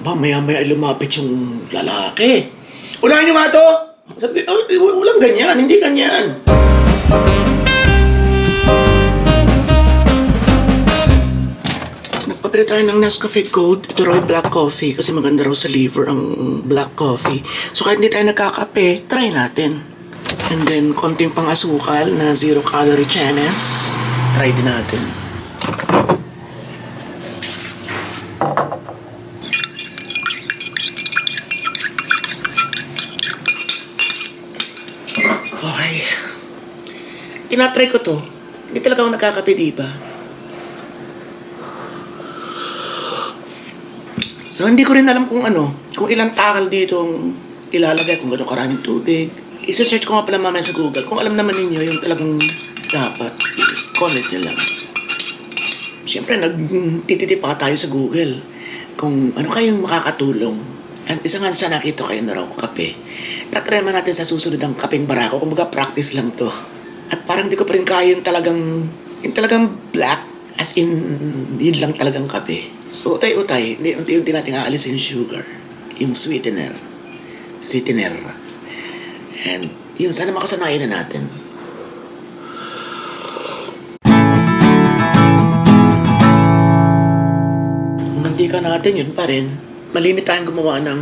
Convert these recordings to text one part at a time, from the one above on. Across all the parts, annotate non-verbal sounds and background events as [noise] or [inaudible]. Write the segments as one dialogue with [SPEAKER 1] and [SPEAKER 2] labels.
[SPEAKER 1] Aba, maya-maya ay lumapit yung lalaki. Unahin nyo nga to! Sabi, oh, walang ganyan, hindi ganyan. Nagpapili tayo ng Nescafe Gold. Ito raw black coffee kasi maganda raw sa liver ang black coffee. So kahit hindi tayo nagkakape, try natin. And then, konting pang asukal na zero calorie chenes. Try din natin. Okay. Tinatry ko to. Hindi talaga ako nagkakape, di ba? So, hindi ko rin alam kung ano, kung ilang takal dito ang ilalagay, kung gano'ng karaming tubig. Isa-search ko nga pala mamaya sa Google. Kung alam naman ninyo yung talagang dapat, comment nyo lang. Siyempre, nagtititip tayo sa Google kung ano kayong makakatulong. At isa nga sa nakita kayo na raw kape. Tatry naman natin sa susunod ang kapeng barako. Kumbaga, practice lang to. At parang di ko pa rin kaya yung talagang, yung talagang black, as in, yun lang talagang kape. So, utay-utay, unti-unti natin aalis yung sugar, yung sweetener. Sweetener. And, yun, sana makasanayan na natin. Ang mantika natin, yun pa rin. Malimit tayong gumawa ng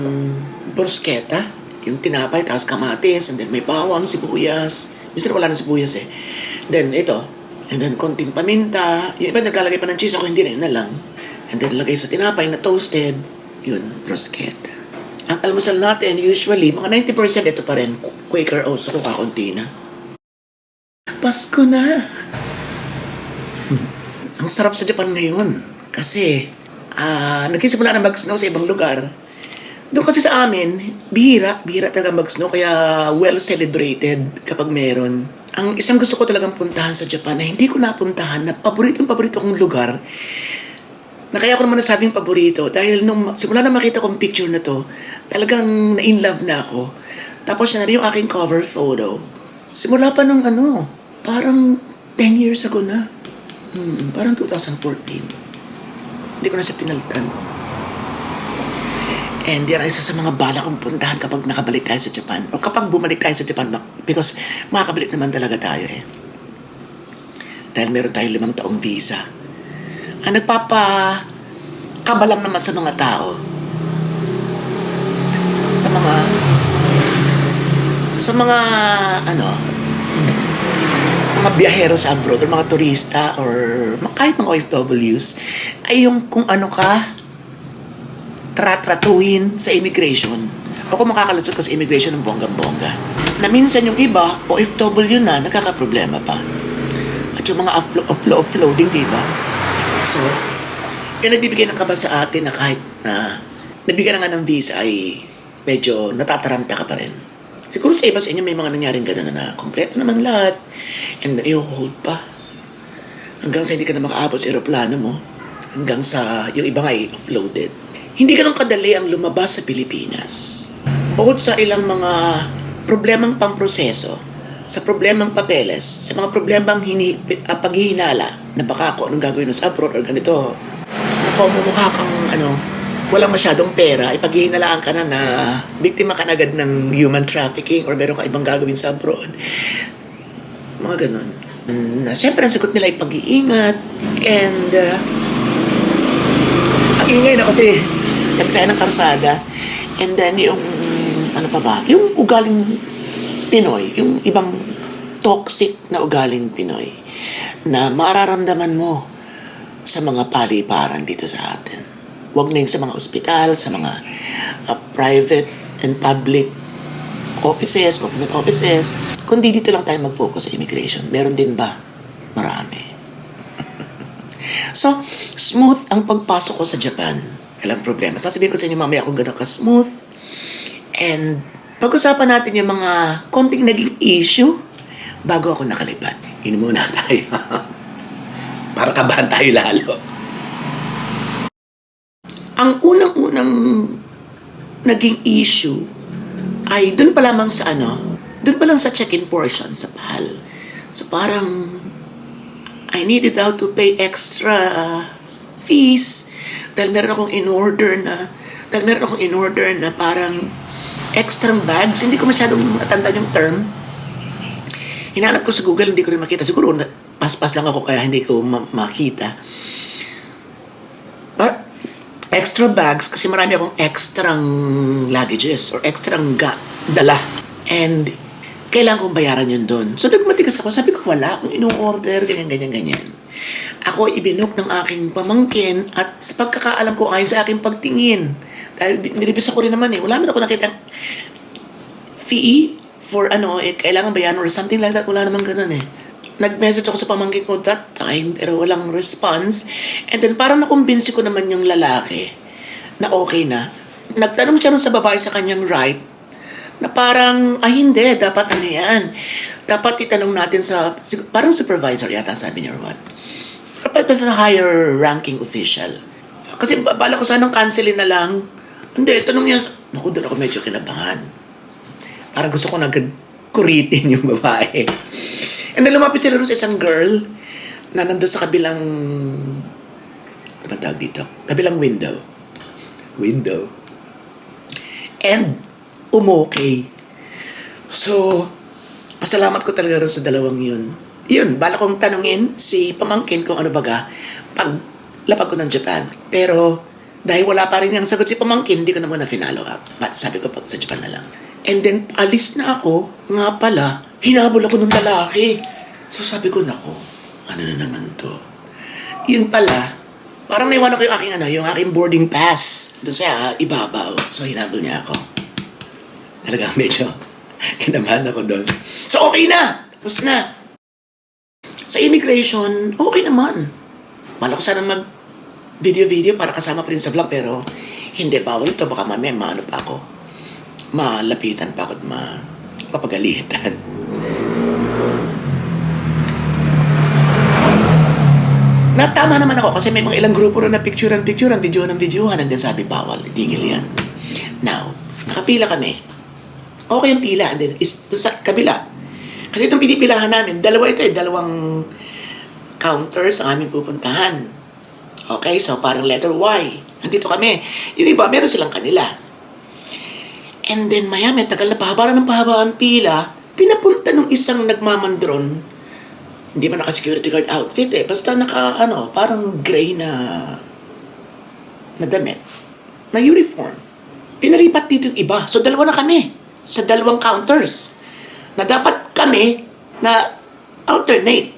[SPEAKER 1] bruschetta. Yung tinapay, tapos kamatis, and then may bawang, sibuyas. Minsan wala ng sibuyas eh. Then ito, and then konting paminta. Yung iba naglalagay pa ng cheese, ako hindi na yun na lang. And then lagay sa tinapay na toasted. Yun, bruschetta. Ang almusal natin, usually, mga 90% ito pa rin. Quaker oats ko kakunti na. Pasko na! [laughs] Ang sarap sa Japan ngayon. Kasi, ah, nagsisimula na mag-snow sa ibang lugar. Doon kasi sa amin, bihira, bihira talaga mag-snow, kaya well celebrated kapag meron. Ang isang gusto ko talagang puntahan sa Japan na hindi ko napuntahan, na paboritong paborito kong lugar, na kaya ko naman nasabing paborito dahil nung simula na makita kong picture na to, talagang na-in love na ako. Tapos na rin yung aking cover photo. Simula pa nung ano, parang 10 years ago na. Hmm, parang 2014. Hindi ko na siya pinalitan. Yan ang isa sa mga bala kong puntahan kapag nakabalik tayo sa Japan. O kapag bumalik tayo sa Japan, because makakabalik naman talaga tayo eh. Dahil meron tayong limang taong visa. Ang nagpapa kabalang naman sa mga tao. Sa mga sa mga ano mga biyahero sa abroad or mga turista or kahit mga OFWs ay yung kung ano ka tratratuhin sa immigration o kung makakalusot ka sa immigration ng bonggang-bongga. Na minsan yung iba, OFW na, nakakaproblema pa. At yung mga offlo- offlo- offloading, di ba? So, yung nagbibigay ng kaba sa atin na kahit na nabigyan na nga ng visa ay medyo natataranta ka pa rin. Siguro sa iba sa inyo may mga nangyaring gano'n na kompleto naman lahat and i-hold pa. Hanggang sa hindi ka na makaabot sa aeroplano mo. Hanggang sa yung iba nga ay offloaded. Hindi ganun kadali ang lumabas sa Pilipinas. Bukod sa ilang mga problemang pamproseso, sa problemang papeles, sa mga problemang hini, uh, paghihinala na baka ako anong gagawin sa abroad or ganito, napamumukha kang ano, walang masyadong pera, ipaghihinalaan ka na na biktima ka na agad ng human trafficking or meron ka ibang gagawin sa abroad. Mga ganun. Na, siyempre, ang sagot nila ay pag-iingat and uh, ingay na kasi nagtayo tayo ng karsada and then yung ano pa ba, yung ugaling Pinoy, yung ibang toxic na ugaling Pinoy na mararamdaman mo sa mga paliparan dito sa atin. Huwag na yung sa mga ospital, sa mga uh, private and public offices, government offices, kundi dito lang tayo mag-focus sa immigration. Meron din ba? Marami. [laughs] so, smooth ang pagpasok ko sa Japan. Walang problema. Sasabihin ko sa inyo mamaya kung gano'n ka-smooth. And pag-usapan natin yung mga konting naging issue bago ako nakalipat. Inom muna [laughs] tayo. Para kabahan tayo lalo. Ang unang-unang naging issue ay doon pa lamang sa ano, doon pa lang sa check-in portion sa PAL. So parang I needed how to pay extra uh, fees dahil meron akong in-order na Dahil meron akong in-order na parang extra bags. Hindi ko masyadong matanda yung term. Hinanap ko sa Google, hindi ko rin makita. Siguro paspas lang ako kaya hindi ko ma- makita. But, extra bags kasi marami akong extrang luggages or extrang ga- dala. And kailangan kong bayaran yun doon. So nagmatigas ako, sabi ko wala akong ino-order, ganyan, ganyan, ganyan. Ako ibinok ng aking pamangkin at sa pagkakaalam ko ayon sa aking pagtingin, dahil niribis ako rin naman eh, wala man ako nakita fee for ano, eh, kailangan bayaran or something like that, wala namang ganun eh. Nag-message ako sa pamangkin ko that time, pero walang response. And then parang nakumbinsi ko naman yung lalaki na okay na. Nagtanong siya nun sa babae sa kanyang right, na parang, ay hindi, dapat ano yan. Dapat itanong natin sa, parang supervisor yata sabi niya or what. Pa sa higher ranking official. Kasi ba- bala ko sanang cancelin na lang. Hindi, tanong niya, naku, doon ako medyo kinabahan. Parang gusto ko na kuritin yung babae. And then lumapit sila sa isang girl na nandun sa kabilang, ano tawag dito? Kabilang window. Window. And, umokay. So, pasalamat ko talaga rin sa dalawang yun. Yun, bala kong tanungin si pamangkin kung ano baga pag lapag ko ng Japan. Pero, dahil wala pa rin yung sagot si pamangkin, hindi ko na muna finalo up. But sabi ko pag sa Japan na lang. And then, alis na ako, nga pala, hinabol ako ng lalaki. So sabi ko, nako, ano na naman to? Yun pala, parang naiwan ko yung aking ano, yung aking boarding pass doon sa ibabaw. So hinabol niya ako. Talagang [laughs] medyo kinabahan ako doon. So okay na! Tapos na. Sa immigration, okay naman. Mala ko sana mag video-video para kasama pa rin sa vlog pero hindi bawal to baka mamaya maano pa ako malapitan pa ako at mapapagalitan Natama naman ako kasi may mga ilang grupo rin na picturean picturean video ng videohan and then sabi bawal, itigil yan. Now, nakapila kami. Okay ang pila and then is sa kabila. Kasi itong pinipilahan namin, dalawa ito eh, dalawang counters ang aming pupuntahan. Okay, so parang letter Y. Nandito kami. Yung iba, meron silang kanila. And then maya may tagal na pahaba ng pahaba ang pila, pinapunta ng isang nagmamandron hindi man naka-security guard outfit eh. Basta naka, ano, parang gray na na damit. Na uniform. Pinalipat dito yung iba. So, dalawa na kami. Sa dalawang counters. Na dapat kami na alternate.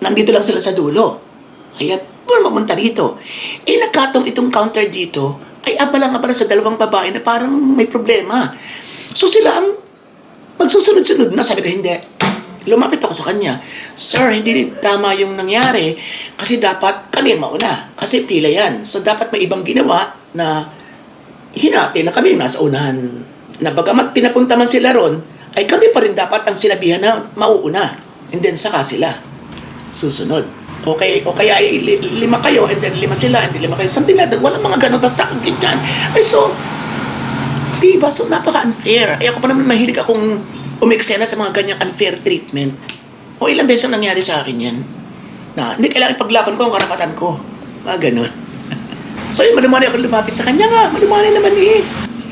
[SPEAKER 1] Nandito lang sila sa dulo. Kaya, paano mamunta dito? Eh, nagkatong itong counter dito ay abala-abala sa dalawang babae na parang may problema. So, sila ang magsusunod-sunod na. Sabi ko, hindi lumapit ako sa kanya, Sir, hindi tama yung nangyari kasi dapat kami ang mauna. Kasi pila yan. So dapat may ibang ginawa na hinati na kami nasa unahan. Na bagamat pinapunta man sila ron, ay kami pa rin dapat ang sinabihan na mauuna. And then saka sila. Susunod. Okay, o kaya ay li- lima kayo, and then lima sila, and then lima kayo. Something like that. Walang mga ganun, basta ang ganyan. Ay so, diba? So napaka-unfair. Ay ako pa naman mahilig akong umiksena sa mga ganyang unfair treatment. O ilang beses ang nangyari sa akin yan. Na hindi kailangan ipaglaban ko ang karapatan ko. Mga ganun. [laughs] so yun, malumani ako lumapit sa kanya nga. Malumani naman eh.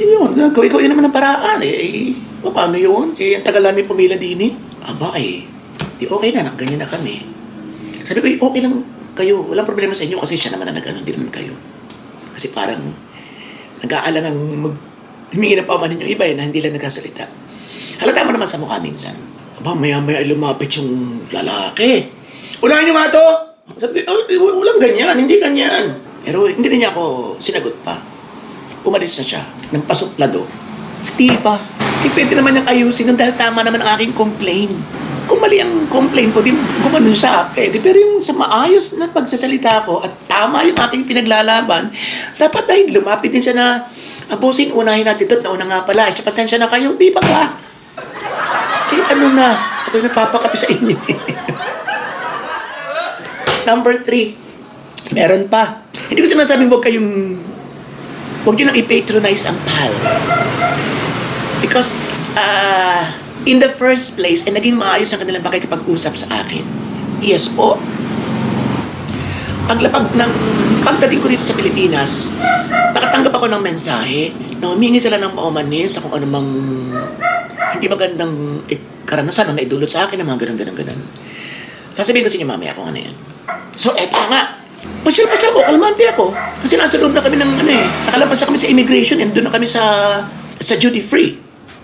[SPEAKER 1] Yun, gawin ko yun naman ng paraan eh. Eh paano yun? Eh, ang tagal namin pumila din eh. Aba eh. Di okay na, ganyan na kami. Sabi ko, eh, okay lang kayo. Walang problema sa inyo kasi siya naman na nag-ano, hindi naman kayo. Kasi parang nag-aalang ang mag humingi ng paumanin yung iba eh, na hindi lang nagkasalita. Halata mo naman sa mukha minsan. Aba, maya-maya ay lumapit yung lalaki. Unahin nyo nga to! Sabi ko, oh, walang ganyan, hindi ganyan. Pero hindi rin niya ako sinagot pa. Umalis na siya ng pasuplado. Di Di pwede naman niyang ayusin nun dahil tama naman ang aking complaint. Kung mali ang complaint ko, di gumanon siya, pwede. Pero yung sa maayos na pagsasalita ko at tama yung aking pinaglalaban, dapat dahil lumapit din siya na Abusin, unahin natin ito. Nauna nga pala. Siya, pasensya na kayo. Di ba ka? Eh, ano na? Ako yung napapakapi sa inyo. [laughs] Number three. Meron pa. Hindi ko sinasabing huwag kayong... Huwag nyo nang i-patronize ang PAL. Because, ah... in the first place, eh, naging maayos ang kanilang pakikipag-usap sa akin. Yes po. Paglapag ng... Pagdating ko dito sa Pilipinas, nakatanggap ako ng mensahe na humingi sila ng paumanin sa kung anumang hindi magandang eh, karanasan na naidulot sa akin ng mga ganun, ganun, ganun. Sasabihin ko sa inyo mamaya kung ano yan. So, eto nga. Pasyal-pasyal ko, kalmante ako. Kasi nasa loob na kami ng ano eh. Nakalabas na kami sa immigration and doon na kami sa sa duty free.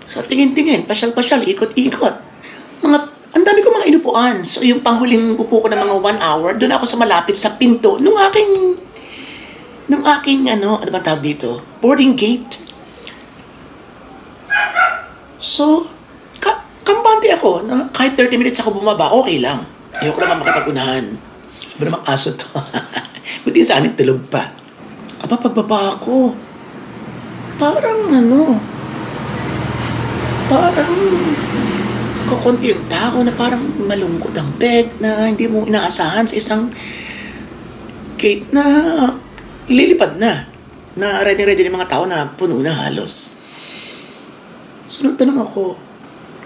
[SPEAKER 1] So, tingin-tingin, pasyal-pasyal, ikot-ikot. Mga, ang dami ko mga inupuan. So, yung panghuling upo ko ng mga one hour, doon ako sa malapit sa pinto nung aking nung aking ano, ano ba tawag dito? Boarding gate. So, ka kampante ako na kahit 30 minutes ako bumaba, okay lang. Ayoko naman makipag-unahan. Ba namang aso to? [laughs] Buti sa amin tulog pa. Aba, pagbaba ako, parang ano, parang kukunti yung tao na parang malungkot ang bed na hindi mo inaasahan sa isang gate na lilipad na. Na ready-ready ng mga tao na puno na halos. So, nagtanong ako,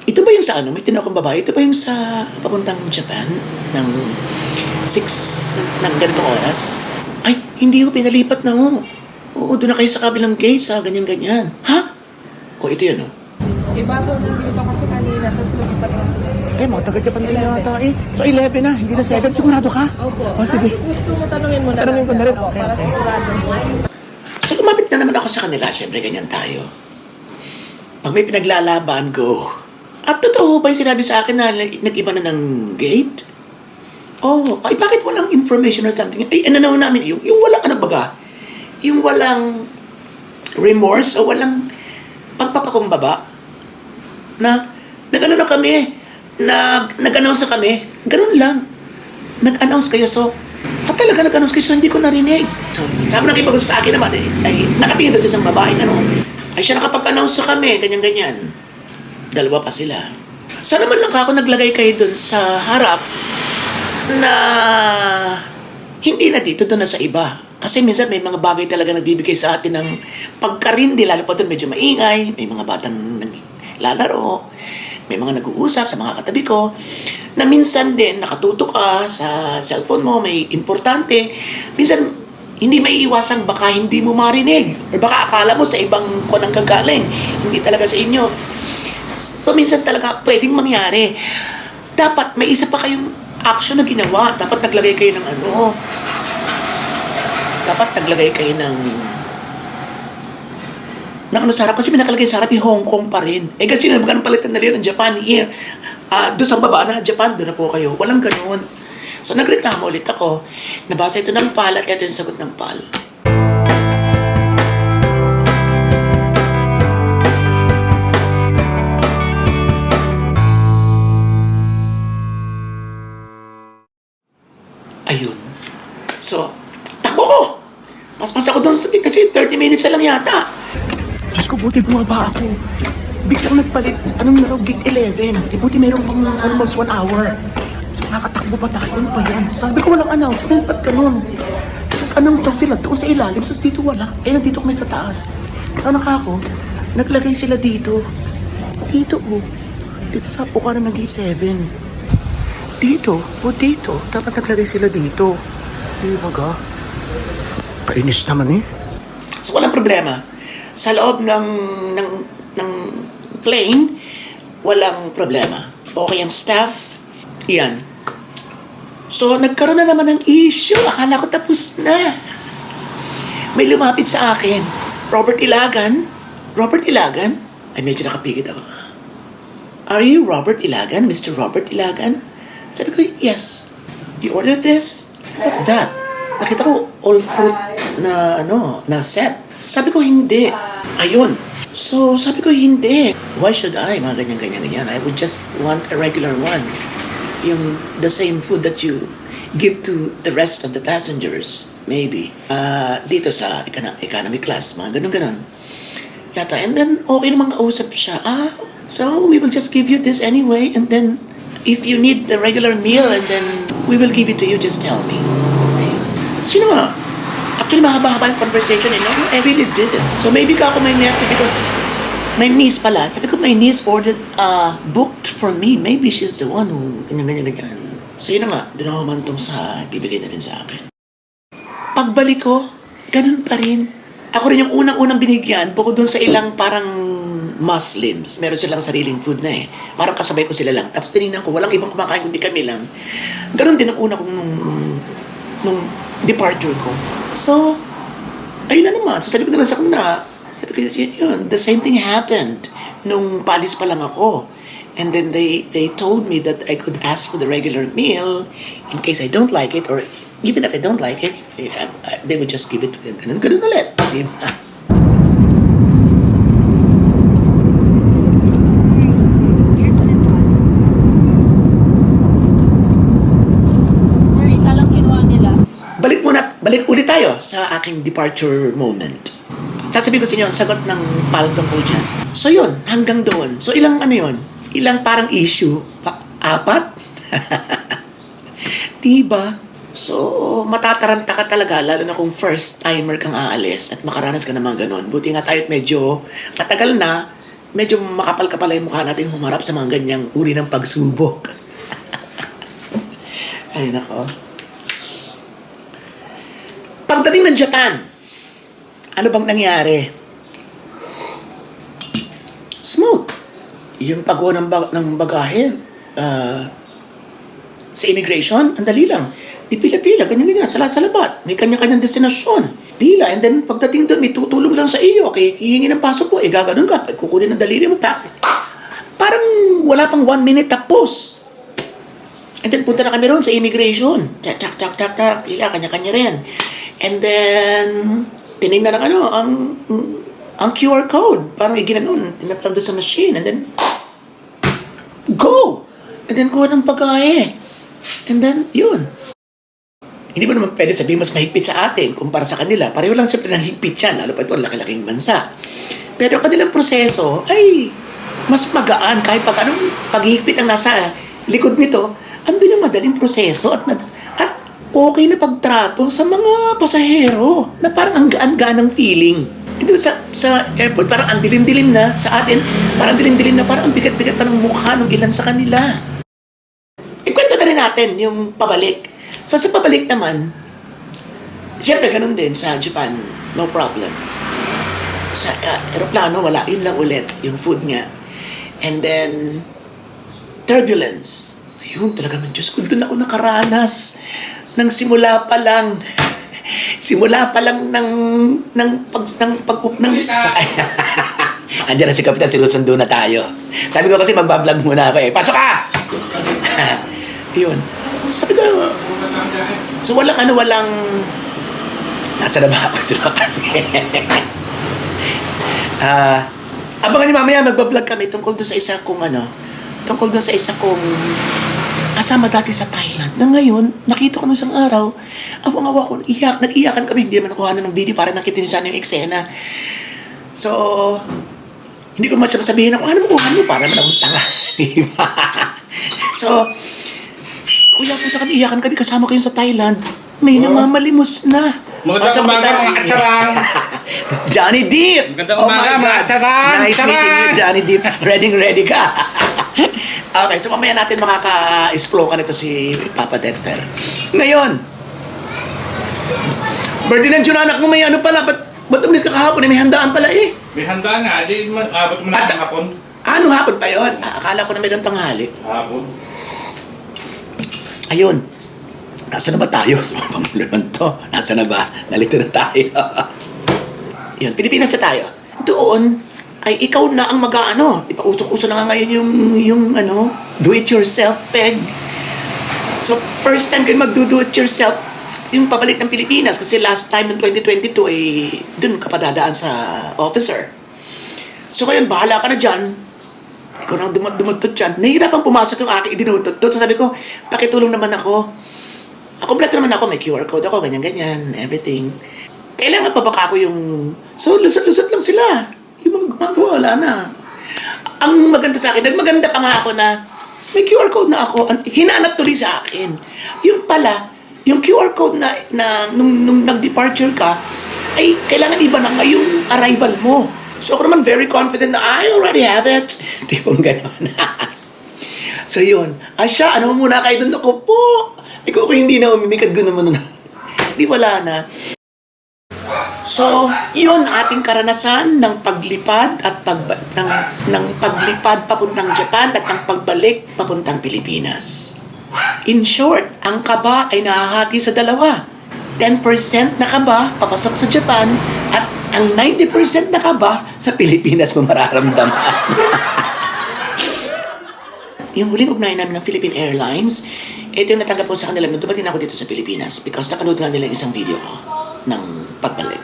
[SPEAKER 1] ito ba yung sa ano? May tinawag akong babae. Ito ba yung sa papuntang Japan? Ng 6 ng ganitong oras? Ay, hindi ko pinalipat na ho. Oo, doon na kayo sa kabilang gate sa ganyan-ganyan. Ha? O, ito yun, oh.
[SPEAKER 2] Ibabaw na dito kasi kanina, tapos lumipat kasi dito.
[SPEAKER 1] Eh, mga taga-Japan din yata eh. So, 11 na, hindi na 7. Sigurado ka?
[SPEAKER 2] Opo.
[SPEAKER 1] O, sige.
[SPEAKER 2] Ah, gusto mo tanungin mo na
[SPEAKER 1] Tanungin ko na rin. Okay,
[SPEAKER 2] para
[SPEAKER 1] okay.
[SPEAKER 2] sigurado.
[SPEAKER 1] So, lumapit na naman ako sa kanila. Siyempre, ganyan tayo. Pag may pinaglalaban, go. At totoo ba yung sinabi sa akin na nag-iba na ng gate? Oh, ay bakit walang information or something? Ay, ano na namin, yung, yung walang ano baga, yung walang remorse o walang pagpapakumbaba na nag-ano na kami, nag, nag-announce na kami, ganun lang. Nag-announce kayo, so, at talaga nag-announce kayo, so hindi ko narinig. So, sabi ng kipag sa akin naman, eh, ay nakatingin doon sa isang babae, ano, ay siya nakapag-announce sa kami, ganyan-ganyan. Dalawa pa sila. Sana naman lang ako naglagay kayo doon sa harap na hindi na dito, doon na sa iba. Kasi minsan may mga bagay talaga nagbibigay sa atin ng pagkarindi, lalo pa doon medyo maingay, may mga batang naglalaro, may mga nag-uusap sa mga katabi ko, na minsan din nakatutok ka sa cellphone mo, may importante, minsan hindi may iwasang baka hindi mo marinig, or baka akala mo sa ibang ko nang gagaling, hindi talaga sa inyo. So minsan talaga pwedeng mangyari. Dapat may isa pa kayong action na ginawa. Dapat naglagay kayo ng ano. Dapat naglagay kayo ng ng ano sa harap kasi may nakalagay sa harap yung Hong Kong pa rin. Eh kasi nabagyan palitan na rin ng Japan here. Ah, doon sa baba na Japan, doon na po kayo. Walang ganoon. So nagreklamo ulit ako. Nabasa ito ng PAL at ito yung sagot ng PAL. Ayun. So, takbo ko! Paspas ako doon kasi 30 minutes na lang yata. Diyos ko, buti bumaba ako. Biglang nagpalit, anong naraw, gate 11. Di buti meron pang almost one hour. So, nakakatakbo pa tayo. Ano pa yan? Sabi ko walang announcement, ba't ganun? Nag-announce daw sila doon sa ilalim, so dito wala. Eh, nandito kami sa taas. Sana ka ako, naglagay sila dito. Dito, oh. Dito sa pukaran ng gate 7. Dito, o dito. Dapat naglagay sila dito. Di ba ga? Kainis naman eh. So walang problema. Sa loob ng, ng, ng plane, walang problema. Okay ang staff. Yan. So nagkaroon na naman ng issue. Akala ko tapos na. May lumapit sa akin. Robert Ilagan. Robert Ilagan? Ay medyo nakapigit ako. Are you Robert Ilagan? Mr. Robert Ilagan? Sabi ko, yes. You ordered this? What's that? Nakita ko all fruit na ano, na set. Sabi ko, hindi. Ayun. So, sabi ko, hindi. Why should I? Mga ganyan, ganyan, ganyan. I would just want a regular one. Yung the same food that you give to the rest of the passengers. Maybe. Ah, dito sa econo- economy class. Mga ganun, ganun. Yata. And then, okay namang kausap siya. Ah, so we will just give you this anyway. And then, if you need the regular meal, and then we will give it to you, just tell me. Okay. Sino nga? Actually, mahaba-haba yung conversation, eh. No? I really did. So maybe ka ako may nephew because my niece pala. Sabi ko, my niece ordered, uh, booked for me. Maybe she's the one who, ganyan, ganyan, ganyan. So yun na nga, doon ako humantong sa bibigay na rin sa akin. Pagbalik ko, ganun pa rin. Ako rin yung unang-unang binigyan, bukod dun sa ilang parang Muslims, meron silang sariling food na eh. Parang kasabay ko sila lang. Tapos tinignan ko, walang ibang kumakain kundi kami lang. Ganon din ang una kong nung, nung departure ko. So, ayun na naman. So sabi ko na lang sa kanila, sabi ko, yun, yun, the same thing happened nung palis pa lang ako. And then they they told me that I could ask for the regular meal in case I don't like it or even if I don't like it, eh, they would just give it to me. Ganun, ganun ulit. Di ba?
[SPEAKER 2] Or isa lang kinuha nila.
[SPEAKER 1] Balik ulit tayo sa aking departure moment. Sasabihin ko sa inyo sagot ng paldong ko dyan. So yun, hanggang doon. So ilang ano yun? Ilang parang issue? Pa- apat? [laughs] diba? So, matataranta ka talaga, lalo na kung first timer kang aalis at makaranas ka ng mga ganon. Buti nga tayo medyo matagal na, medyo makapal ka pala yung mukha natin humarap sa mga ganyang uri ng pagsubok. [laughs] Ay, nako. Pagdating ng Japan, ano bang nangyari? Smooth. Yung pagkuha ng, bag- ng bagahe, ah, sa immigration, ang dali lang. Di pila-pila, ganyan-ganyan, sala-salabat. May kanya-kanyang destinasyon. Pila, and then pagdating doon, may tutulong lang sa iyo. Okay, hihingi ng pasok po, eh, gaganon ka. Kukunin ng daliri mo, pa. Parang wala pang one minute tapos. And then punta na kami roon sa immigration. Tsak, tsak, tsak, tsak, tsak. Pila, kanya-kanya rin. And then, tinignan ng ano, ang, ang QR code. Parang iginanon. Tinaplang doon sa machine. And then, go! And then, kuha ng pagkain. And then, yun. Hindi mo naman pwede sabihin mas mahigpit sa atin kumpara sa kanila. Pareho lang siyempre ng higpit yan. Lalo pa ito, ang laki-laking bansa. Pero ang kanilang proseso ay mas magaan kahit pag anong paghihigpit ang nasa likod nito, andun yung madaling proseso at, mad- okay na pagtrato sa mga pasahero na parang ang gaan-gaan ng feeling. Ito sa, sa airport, parang ang dilim-dilim na. Sa atin, parang dilim-dilim na. Parang ang bigat-bigat pa ng mukha ng ilan sa kanila. Ikwento na rin natin yung pabalik. So sa pabalik naman, siyempre ganun din sa Japan, no problem. Sa uh, aeroplano, wala. Yun lang ulit, yung food nga. And then, turbulence. Ayun, talaga man, Diyos ko, doon ako nakaranas. Nang simula pa lang. Simula pa lang ng, ng pag, ng pag, ng, sakay. [laughs] Andiyan na si Kapitan, sinusundo na tayo. Sabi ko kasi magbablog muna ako eh. Pasok ka! [laughs] Yun. Sabi ko, so walang ano, walang... Nasa na ba ako [laughs] ito kasi? Ah, abangan niyo mamaya magbablog kami tungkol doon sa isa kong ano, tungkol doon sa isa kong kasama dati sa Thailand. Na ngayon, nakita ko nung isang araw, awang-awa ko, iyak, nag-iyakan kami, hindi naman nakuha ng video para nakitinisan yung eksena. So, hindi ko masyadong sabihin ako, ano mo kuha mo? Para naman akong tanga. [laughs] So, kuya po sa kami, iyakan kami, kasama kayo sa Thailand. May namamalimos na.
[SPEAKER 3] Magandang
[SPEAKER 1] O, sa
[SPEAKER 3] umaga, mga katsarang. [laughs]
[SPEAKER 1] Johnny Deep!
[SPEAKER 3] Magandang
[SPEAKER 1] Oh
[SPEAKER 3] umaga,
[SPEAKER 1] my
[SPEAKER 3] mga
[SPEAKER 1] God.
[SPEAKER 3] katsarang!
[SPEAKER 1] Nice meeting you, Johnny Deep. Ready, ready ka. Okay, so mamaya natin makaka-explore ka nito si Papa Dexter. Ngayon, birthday ng June anak mo may ano pala, ba't, ba't umalis ka kahapon? Eh, May handaan pala eh.
[SPEAKER 3] May handa nga, di man, abot mo na
[SPEAKER 1] At-
[SPEAKER 3] hapon.
[SPEAKER 1] Ano hapon pa yun? Ah, Akala ko na mayroon tanghali.
[SPEAKER 3] Hapon.
[SPEAKER 1] Ayun. Nasa na ba tayo? [laughs] Pamulo lang to. Nasa na ba? Nalito na tayo. [laughs] Yun, Pilipinas na tayo. Doon, ay ikaw na ang mag-ano. Di ba, usong-uso na nga ngayon yung, yung ano, do-it-yourself peg. So, first time kayo mag-do-it-yourself, yung pabalik ng Pilipinas. Kasi last time ng 2022, eh, dun ka pa dadaan sa officer. So, ngayon, bahala ka na dyan. Ikaw nang dumad dumagtot dyan. Nahihirapan pumasok yung aking idinutot. So sabi ko, pakitulong naman ako. Ah, Kompleto naman ako, may QR code ako, ganyan-ganyan, everything. Kailangan pa baka ako yung... So, lusot-lusot lang sila. Yung mga gumagawa, wala na. Ang maganda sa akin, nagmaganda pa nga ako na may QR code na ako. Hinanap tuloy sa akin. Yung pala, yung QR code na, na nung, nung nag-departure ka, ay kailangan iba na nga yung arrival mo. So ako naman very confident na I already have it. [laughs] Tipong gano'n. [laughs] so yun. Siya, ano muna kayo doon? Ako po. Ikaw ko hindi na umimikad ko naman na. Di wala na. So, yun ating karanasan ng paglipad at pag ng, ng paglipad papuntang Japan at ng pagbalik papuntang Pilipinas. In short, ang kaba ay nahahati sa dalawa. 10% na kaba papasok sa Japan at ang 90% na kaba sa Pilipinas mo mararamdaman. [laughs] yung huling ugnayan namin ng Philippine Airlines, ito yung natanggap ko sa kanila nung dumating ako dito sa Pilipinas because napanood nga nila yung isang video ko ng pagbalik.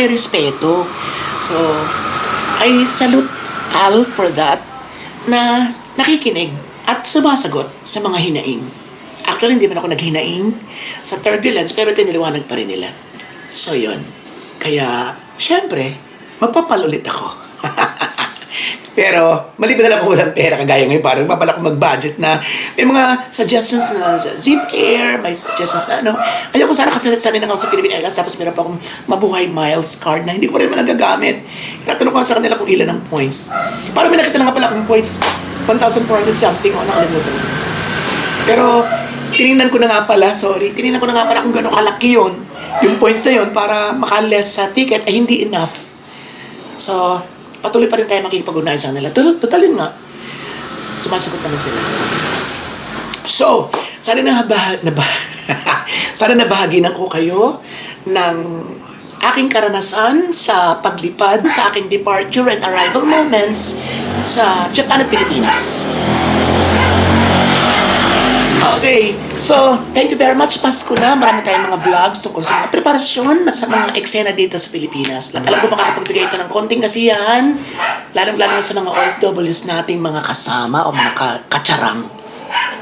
[SPEAKER 1] May respeto? So, I salute Al for that na nakikinig at sumasagot sa mga hinaing. Actually, hindi man ako naghinaing sa turbulence pero piniliwanag pa rin nila. So, yun. Kaya, syempre, magpapalulit ako. Pero, maliban na lang kung walang pera kagaya ngayon, parang mapala ko mag-budget na may mga suggestions na Zip Air, may suggestions na ano. Ayoko sana kasi sanay na ako sa Philippine Airlines, tapos meron pa akong mabuhay miles card na hindi ko pa rin nagagamit. Tatanong ko sa kanila kung ilan ang points. Parang may nakita na nga pala akong points, 1,400 something, o nakalimutan ko. Pero, tinignan ko na nga pala, sorry, tinignan ko na nga pala kung gano'ng kalaki yun, yung points na yun, para makaless sa ticket, ay hindi enough. So, patuloy pa rin tayo makikipag-ugnayan sa kanila. Total, yun nga. Sumasagot naman sila. So, sana [laughs] na bah, na sana nabahaginan ko kayo ng aking karanasan sa paglipad sa aking departure and arrival moments sa Japan at Pilipinas. Okay, so thank you very much. Pasko na. Marami tayong mga vlogs tungkol sa mga preparasyon at sa mga eksena dito sa Pilipinas. Alam ko makakapagbigay ito ng konting kasiyahan, lalong-lalo sa mga OFWs nating mga kasama o mga ka- katsarang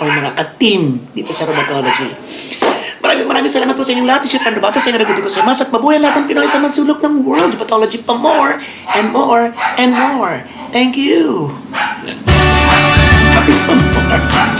[SPEAKER 1] o mga ka-team dito sa Robontology. Maraming maraming salamat po sa inyong lahat. Ishit Pandabato sa inyo ko sa mas at mabuhay lahat ng Pinoy sa mansulok ng world. Robontology pa more and more and more. Thank you. Happy